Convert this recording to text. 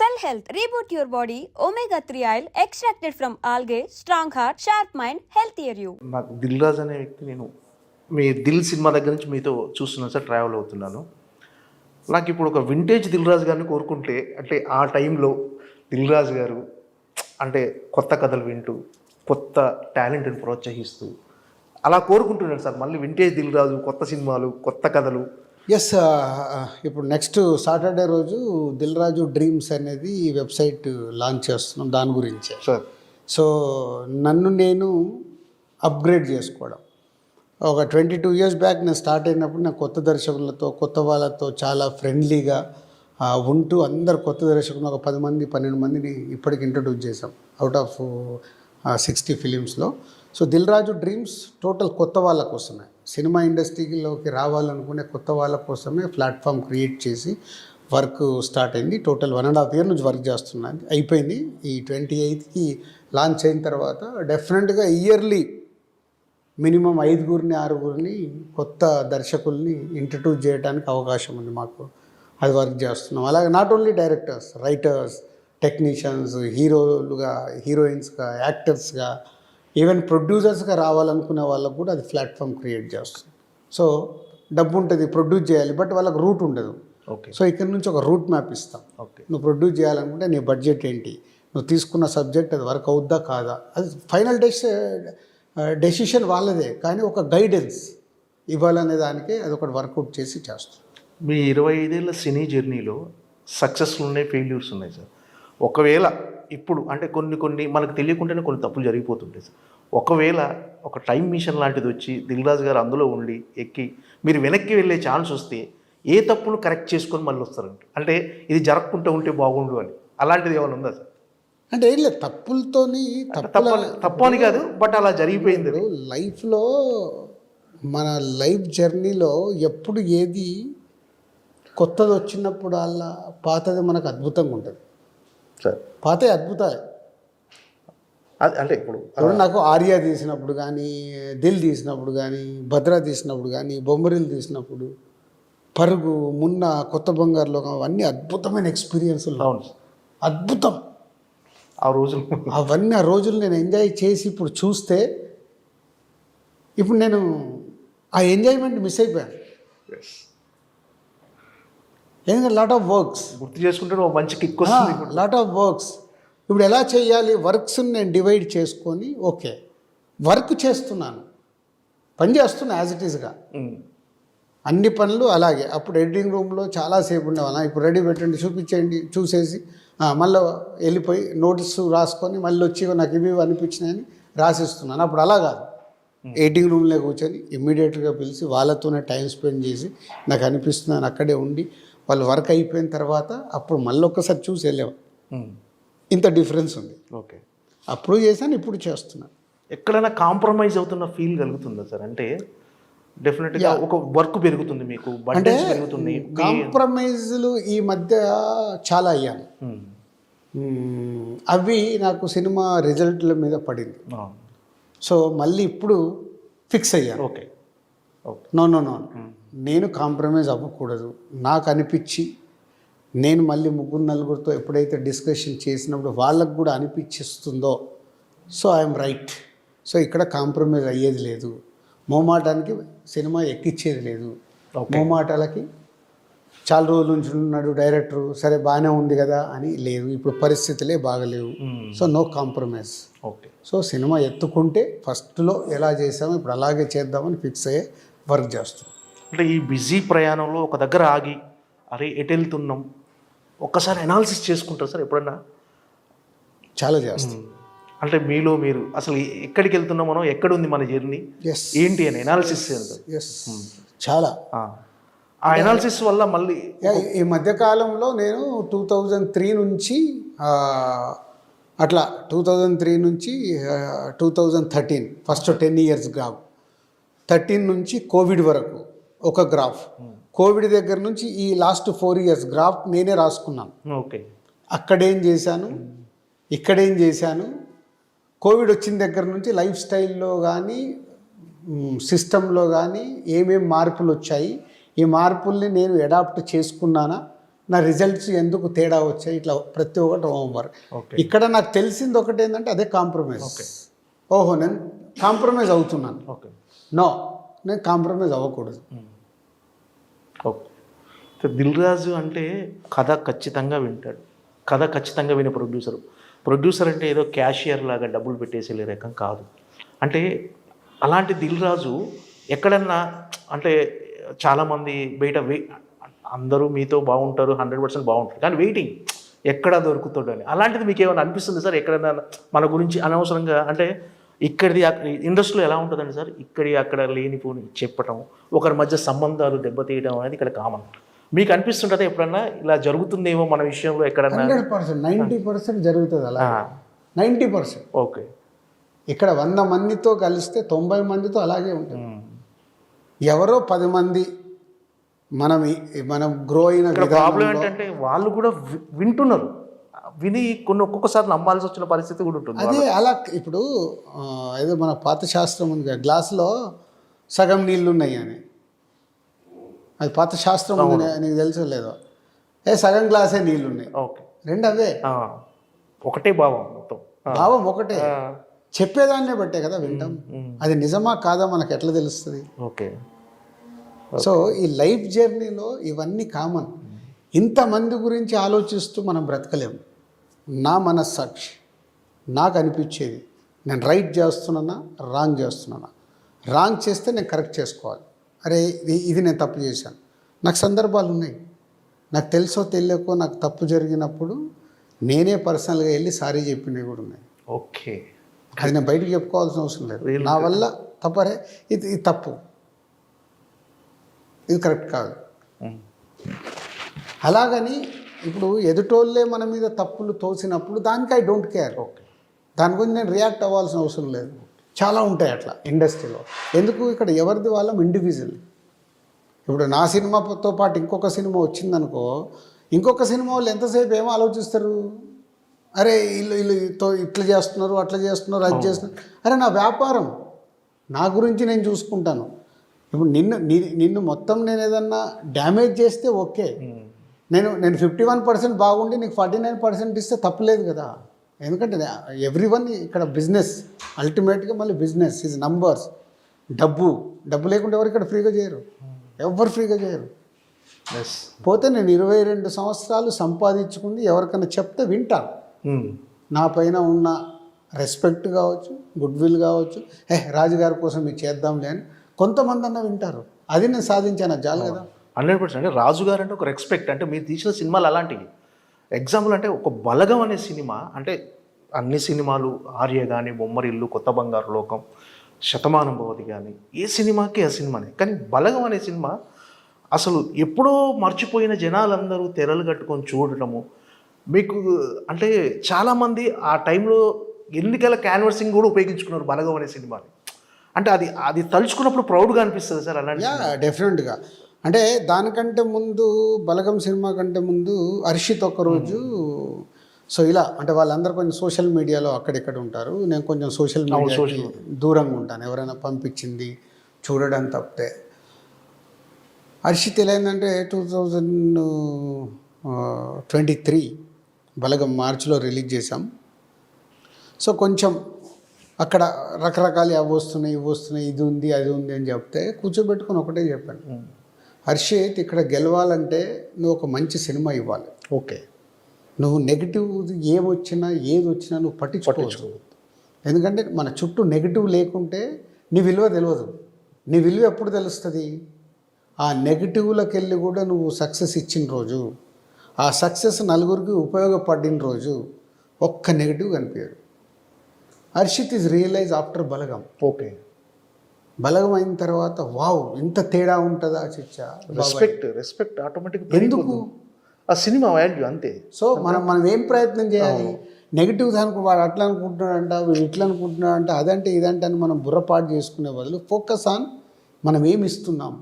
Cell health reboot your body omega three oil extracted from algae strong heart sharp mind health year you నాకు దిల్ రాజ్ అనే వ్యక్తి నేను మీ Dil cinema దగ్గర నుంచి మీతో చూస్తున్నాను సార్ ట్రావెల్ అవుతున్నాను. నాకు ఇప్పుడు ఒక వింటేజ్ దిల్ రాజు గారిని కోరుకుంటే అంటే ఆ టైంలో దిల్ రాజు గారు అంటే కొత్త కథలు వింటూ కొత్త టాలెంట్ని ప్రోత్సహిస్తూ అలా కోరుకుంటున్నాడు సార్. మళ్ళీ వింటేజ్ దిల్ రాజు కొత్త సినిమాలు కొత్త కథలు ఎస్ ఇప్పుడు నెక్స్ట్ సాటర్డే రోజు దిల్ రాజు డ్రీమ్స్ అనేది ఈ వెబ్సైట్ లాంచ్ చేస్తున్నాం దాని గురించే. సార్ సో నన్ను నేను అప్గ్రేడ్ చేసుకోవడం. ఒక ట్వంటీ టూ ఇయర్స్ బ్యాక్ నేను స్టార్ట్ అయినప్పుడు నేను కొత్త దర్శకులతో కొత్త వాళ్ళతో చాలా ఫ్రెండ్లీగా ఉంటూ అందరు కొత్త దర్శకులు ఒక పది మంది పన్నెండు మందిని ఇప్పటికి ఇంట్రడ్యూస్ చేసాం out of sixty ఫిలిమ్స్లో so Dil Raju dreams total కొత్త వాళ్ళ కోసమే సినిమా ఇండస్ట్రీలోకి రావాలనుకునే కొత్త వాళ్ళ కోసమే ప్లాట్ఫామ్ క్రియేట్ చేసి వర్క్ స్టార్ట్ అయింది. Total one and half year నుంచి వర్క్ చేస్తున్నాను. అయిపోయింది. ఈ ట్వంటీ ఎయిత్కి లాంచ్ అయిన తర్వాత డెఫినెట్గా ఇయర్లీ మినిమం ఐదుగురిని ఆరుగురిని కొత్త దర్శకుల్ని ఇంట్రడ్యూస్ చేయడానికి అవకాశం ఉంది మాకు. అది వర్క్ చేస్తున్నాం. అలాగే not only directors writers technicians హీరోలుగా హీరోయిన్స్గా యాక్టర్స్గా ఈవెన్ ప్రొడ్యూసర్స్గా రావాలనుకునే వాళ్ళకు కూడా అది ప్లాట్ఫామ్ క్రియేట్ చేస్తుంది. సో డబ్బు ఉంటుంది ప్రొడ్యూస్ చేయాలి బట్ వాళ్ళకి రూట్ ఉండదు. ఓకే సో ఇక్కడ నుంచి ఒక రూట్ మ్యాప్ ఇస్తాం. ఓకే నువ్వు ప్రొడ్యూస్ చేయాలనుకుంటే నీ బడ్జెట్ ఏంటి? నువ్వు తీసుకున్న సబ్జెక్ట్ అది వర్క్ అవుద్దా కాదా? అది ఫైనల్ డెసి డెసిషన్ వాళ్ళదే కానీ ఒక గైడెన్స్ ఇవ్వాలనే దానికే అది ఒకటి వర్కౌట్ చేసి చేస్తాం మీ ఇరవై ఐదేళ్ళ సినీ జర్నీలో సక్సెస్ఫుల్ ఉన్నాయి ఫెయిల్యూర్స్ ఉన్నాయి సార్ ఒకవేళ ఇప్పుడు అంటే కొన్ని కొన్ని మనకు తెలియకుండానే కొన్ని తప్పులు జరిగిపోతుంటాయి సార్. ఒకవేళ ఒక టైం మిషన్ లాంటిది వచ్చి దిల్రాజు గారు అందులో ఉండి ఎక్కి మీరు వెనక్కి వెళ్ళే ఛాన్స్ వస్తే ఏ తప్పును కరెక్ట్ చేసుకొని మళ్ళీ వస్తారంట. అంటే ఇది జరగకుండా ఉంటే బాగుండు అని. అలాంటిది ఏమైనా ఉందా సార్? అంటే ఏం లేదు తప్పులతోని తప్ప తప్పుల అని కాదు బట్ అలా జరిగిపోయింది. లైఫ్లో మన లైఫ్ జర్నీలో ఎప్పుడు ఏది కొత్తది వచ్చినప్పుడు అలా పాతది మనకు అద్భుతంగా ఉంటుంది. పాతే అద్భుతాలే. అది అంటే ఇప్పుడు నాకు ఆర్యా తీసినప్పుడు కానీ దిల్ తీసినప్పుడు కానీ భద్ర తీసినప్పుడు కానీ బొమ్మరిల్ తీసినప్పుడు పరుగు మున్న కొత్త బంగారు లోకం అవన్నీ అద్భుతమైన ఎక్స్పీరియన్స్లు అవును. అద్భుతం. ఆ రోజులు. అవన్నీ ఆ రోజులు నేను ఎంజాయ్ చేసి ఇప్పుడు చూస్తే ఇప్పుడు నేను ఆ ఎంజాయ్మెంట్ మిస్ అయిపోయాను. ఎందుకంటే లాట్ ఆఫ్ వర్క్స్ గుర్తు చేసుకుంటే ఒక మంచి కిక్ వస్తుంది లాట్ ఆఫ్ వర్క్స్ ఇప్పుడు ఎలా చేయాలి? వర్క్స్ని నేను డివైడ్ చేసుకొని ఓకే వర్క్ చేస్తున్నాను. పని చేస్తున్నా యాజ్ ఇట్ ఈస్గా. అన్ని పనులు అలాగే. అప్పుడు ఎడిటింగ్ రూమ్లో చాలాసేపు ఉండేవాళ్ళం. ఇప్పుడు రెడీ పెట్టండి చూపించండి చూసేసి మళ్ళీ వెళ్ళిపోయి నోటీస్ రాసుకొని మళ్ళీ వచ్చి నాకు ఇవి ఇవి అనిపించినాయని రాసిస్తున్నాను. అప్పుడు అలా కాదు. ఎడిటింగ్ రూమ్లో కూర్చొని ఇమ్మీడియట్గా పిలిచి వాళ్ళతోనే టైం స్పెండ్ చేసి నాకు అనిపిస్తున్నాను అక్కడే ఉండి వాళ్ళు వర్క్ అయిపోయిన తర్వాత అప్పుడు మళ్ళీ ఒక్కసారి చూసి వెళ్ళేవాళ్ళు ఉమ్. ఇంత డిఫరెన్స్ ఉంది. ఓకే. అప్పుడు చేశాను ఇప్పుడు చేస్తున్నాను. ఎక్కడైనా కాంప్రమైజ్ అవుతున్న ఫీల్ కలుగుతుందా సార్? అంటే డెఫినెట్గా ఒక వర్క్ పెరుగుతుంది మీకు అంటే పెరుగుతుంది కాంప్రమైజ్లు ఈ మధ్య చాలా అయ్యాను. మ్మ్. అవి నాకు సినిమా రిజల్ట్ల మీద పడింది. సో మళ్ళీ ఇప్పుడు ఫిక్స్ అయ్యాను. ఓకే. నో నో నో నేను కాంప్రమైజ్ అవ్వకూడదు. నాకు అనిపించి నేను మళ్ళీ ముగ్గురు నలుగురితో ఎప్పుడైతే డిస్కషన్ చేసినప్పుడు వాళ్ళకు కూడా అనిపించిస్తుందో సో ఐఎమ్ రైట్ సో ఇక్కడ కాంప్రమైజ్ అయ్యేది లేదు. మోమాటానికి సినిమా ఎక్కిచ్చేది లేదు. మోమాటాలకి చాలా రోజుల నుంచి ఉన్నాడు డైరెక్టరు సరే బాగానే ఉంది కదా అని లేదు. ఇప్పుడు పరిస్థితులే బాగలేవు. మ్మ్. So no compromise okay so cinema ఎత్తుకుంటే ఫస్ట్లో ఎలా చేసామో ఇప్పుడు అలాగే చేద్దామని ఫిక్స్ అయ్యే వర్క్ చేస్తాం అంటే ఈ బిజీ ప్రయాణంలో ఒక దగ్గర ఆగి అరే ఎటు వెళ్తున్నాం ఒక్కసారి అనాలిసిస్ చేసుకుంటారు సార్ ఎప్పుడన్నా? చాలా చేస్తాం అంటే మీలో మీరు అసలు ఎక్కడికి వెళ్తున్నాం మనం? ఎక్కడ ఉంది మన జర్నీ? ఎస్ ఏంటి అని అనాలిసిస్ చాలా. ఆ. అనాలిసిస్ వల్ల మళ్ళీ ఈ- మధ్యకాలంలో నేను టూ థౌజండ్ త్రీ నుంచి అట్లా టూ థౌజండ్ త్రీ నుంచి two thousand thirteen first ten years graph thirteen నుంచి కోవిడ్ వరకు ఒక గ్రాఫ్. కోవిడ్ దగ్గర నుంచి ఈ లాస్ట్ ఫోర్ ఇయర్స్ గ్రాఫ్ నేనే రాసుకున్నాను. ఓకే. అక్కడేం చేశాను? ఇక్కడేం చేశాను? కోవిడ్ వచ్చిన దగ్గర నుంచి లైఫ్ స్టైల్లో కానీ సిస్టంలో కానీ ఏమేం మార్పులు వచ్చాయి? ఈ మార్పుల్ని నేను అడాప్ట్ చేసుకున్నానా? నా రిజల్ట్స్ ఎందుకు తేడా వచ్చాయి? ఇట్లా ప్రతి ఒక్కటి హోంవర్క్. ఇక్కడ నాకు తెలిసింది ఒకటి ఏంటంటే అదే కాంప్రమైజ్. ఓహో నేను కాంప్రమైజ్ అవుతున్నాను. ఓకే. నో నేను కాంప్రమైజ్ అవ్వకూడదు. ఓకే. దిల్ రాజు అంటే కథ ఖచ్చితంగా వింటాడు. కథ ఖచ్చితంగా వినే ప్రొడ్యూసర్. ప్రొడ్యూసర్ అంటే ఏదో క్యాషియర్ లాగా డబ్బులు పెట్టేసే రకం కాదు. అంటే అలాంటి దిల్ రాజు ఎక్కడన్నా అంటే చాలామంది బయట వే అందరూ మీతో బాగుంటారు హండ్రెడ్ పర్సెంట్ బాగుంటారు. కానీ వెయిటింగ్ ఎక్కడ దొరుకుతాడు అని. అలాంటిది మీకు ఏమైనా అనిపిస్తుంది సార్? ఎక్కడైనా మన గురించి అనవసరంగా? అంటే ఇక్కడిది ఇండస్ట్రీలో ఎలా ఉంటుందండి సార్? ఇక్కడి అక్కడ లేనిపోని చెప్పటం ఒకరి మధ్య సంబంధాలు దెబ్బతీయడం అనేది ఇక్కడ కామన్. మీకు అనిపిస్తుంటుందా ఎప్పుడన్నా? ఇలా జరుగుతుందేమో మన విషయంలో ఎక్కడన్నా? హండ్రెడ్ పర్సెంట్ నైంటీ పర్సెంట్ జరుగుతుంది అలా. Ninety percent. ఓకే. ఇక్కడ వంద మందితో కలిస్తే తొంభై మందితో అలాగే ఉంటుంది. ఎవరో పది మంది మనం మనం గ్రో అయిన ప్రాబ్లం ఏంటంటే వాళ్ళు కూడా వింటున్నారు. విని కొన్ని ఒక్కొక్కసారి నమ్మాల్సి వచ్చిన పరిస్థితి కూడా ఉంటుంది. అదే అలా ఇప్పుడు ఏదో మన పాత శాస్త్రం ఉంది కదా గ్లాసులో సగం నీళ్ళు ఉన్నాయి అని. అది పాత శాస్త్రం ఉంది నీకు తెలుసో లేదో? ఏ సగం గ్లాసే నీళ్ళు ఉన్నాయి. ఓకే. రెండు అవే. ఆ, ఒకటే భావం మొత్తం. భావం ఒకటే. చెప్పేదాన్నే బట్టే కదా వింటాం. అది నిజమా కాదా మనకు ఎట్లా తెలుస్తుంది? ఓకే. సో ఈ లైఫ్ జర్నీలో ఇవన్నీ కామన్. ఇంతమంది గురించి ఆలోచిస్తూ మనం బ్రతకలేము. నా మనస్సాక్షి. నాకు అనిపించేది నేను రైట్ చేస్తున్నానా రాంగ్ చేస్తున్నానా? రాంగ్ చేస్తే నేను కరెక్ట్ చేసుకోవాలి. అరే ఇది- ఇది నేను తప్పు చేశాను. నాకు సందర్భాలు ఉన్నాయి. నాకు తెలుసో తెలియకో నాకు తప్పు జరిగినప్పుడు నేనే పర్సనల్గా వెళ్ళి సారీ చెప్పినవి కూడా ఉన్నాయి. ఓకే అది నేను బయటకు చెప్పుకోవాల్సిన అవసరం లేదు. నా వల్ల తప్పరే ఇది ఇది తప్పు. ఇది కరెక్ట్ కాదు. ఉమ్, అలాగని ఇప్పుడు ఎదుటోళ్ళే మన మీద తప్పులు తోసినప్పుడు దానికి ఐ డోంట్ కేర్ ఓకే దాని గురించి నేను రియాక్ట్ అవ్వాల్సిన అవసరం లేదు. చాలా ఉంటాయి అట్లా ఇండస్ట్రీలో ఎందుకు? ఇక్కడ ఎవరిది వాళ్ళం? ఇండివిజువల్ ఇప్పుడు నా సినిమాతో పాటు ఇంకొక సినిమా వచ్చిందనుకో ఇంకొక సినిమా వాళ్ళు ఎంతసేపు ఏమో ఆలోచిస్తారు? అరే వీళ్ళు వీళ్ళు ఇట్లా చేస్తున్నారు అట్లా చేస్తున్నారు అది చేస్తున్నారు. అరే నా వ్యాపారం. నా గురించి నేను చూసుకుంటాను. ఇప్పుడు నిన్ను నిన్ను మొత్తం నేను ఏదన్నా డ్యామేజ్ చేస్తే ఓకే ఉమ్, నేను నేను ఫిఫ్టీ వన్ పర్సెంట్ బాగుండి నీకు ఫార్టీ నైన్ పర్సెంట్ ఇస్తే తప్పులేదు కదా. ఎందుకంటే ఎవ్రీ వన్ ఇక్కడ బిజినెస్ అల్టిమేట్గా మళ్ళీ బిజినెస్ ఇస్ నంబర్స్ డబ్బు డబ్బు లేకుండా ఎవరు ఇక్కడ ఫ్రీగా చేయరు. ఎవరు ఫ్రీగా చేయరు. ఎస్ పోతే నేను ఇరవై రెండు సంవత్సరాలు సంపాదించుకుంది ఎవరికైనా చెప్తే వింటాను ఉమ్, నా పైన ఉన్న రెస్పెక్ట్ కావచ్చు గుడ్ విల్ కావచ్చు ఏ రాజుగారి కోసం ఇది చేద్దాంలే అని కొంతమంది అన్న వింటారు. అది నేను సాధించాను చాలు కదా. Hundred percent. అంటే రాజు గారు అంటే ఒక రెస్పెక్ట్. అంటే మీరు తీసిన సినిమాలు అలాంటివి. ఎగ్జాంపుల్ అంటే ఒక బలగం అనే సినిమా అంటే అన్ని సినిమాలు ఆర్య కానీ బొమ్మరిల్లు కొత్త బంగారు లోకం శతమానం భవతి కానీ ఏ సినిమాకి ఆ సినిమానే. కానీ బలగం అనే సినిమా అసలు ఎప్పుడో మర్చిపోయిన జనాలందరూ తెరలు కట్టుకొని చూడటము మీకు అంటే చాలామంది ఆ టైంలో ఎన్నికల క్యాన్వర్సింగ్ కూడా ఉపయోగించుకున్నారు బలగం అనే సినిమాని. అంటే అది అది తలుచుకున్నప్పుడు ప్రౌడ్గా అనిపిస్తుంది సార్ అలాంటి డెఫినెట్గా అంటే దానికంటే ముందు బలగం సినిమా కంటే ముందు హర్షిత్ ఒకరోజు సో ఇలా అంటే వాళ్ళందరూ కొంచెం సోషల్ మీడియాలో అక్కడిక్కడ ఉంటారు. నేను కొంచెం సోషల్ మీడియాకి దూరంగా ఉంటాను. ఎవరైనా పంపించింది చూడడం తప్పితే. హర్షిత్ ఎలా అయిందంటే two thousand twenty three Balagam మార్చిలో రిలీజ్ చేసాం సో కొంచెం అక్కడ రకరకాలు అవి వస్తున్నాయి ఇవి వస్తున్నాయి ఇది ఉంది అది ఉంది అని చెప్తే కూర్చోబెట్టుకొని ఒకటే చెప్పాను. హర్షిత్ ఇక్కడ గెలవాలంటే నువ్వు ఒక మంచి సినిమా ఇవ్వాలి. ఓకే. నువ్వు నెగిటివ్ ఏమొచ్చినా ఏది వచ్చినా నువ్వు పట్టించుకోవచ్చు ఎందుకంటే మన చుట్టూ నెగిటివ్ లేకుంటే నీ విలువ తెలియదు నీ విలువ ఎప్పుడు తెలుస్తుంది? ఆ నెగిటివ్లోకి వెళ్ళి కూడా నువ్వు సక్సెస్ ఇచ్చిన రోజు ఆ సక్సెస్ నలుగురికి ఉపయోగపడిన రోజు ఒక్క నెగిటివ్ కనిపించదు. Harshith is realize after Balagam. Okay. Balagam అయిన తర్వాత వావ్ ఇంత తేడా ఉంటుందా? చిచ్చా రెస్పెక్ట్ రెస్పెక్ట్ ఆటోమేటిక్ ఎందుకు? ఆ సినిమా వాల్యూ అంతే. సో మనం మనం ఏం ప్రయత్నం చేయాలి? నెగిటివ్ దానికి వాడు అట్లా అనుకుంటున్నాడంట వీడు ఇట్లా అనుకుంటున్నాడంట అదంటే ఇదంటే అని మనం బుర్రపాటు చేసుకునే బదులు ఫోకస్ ఆన్ మనం ఏమి ఇస్తున్నాం?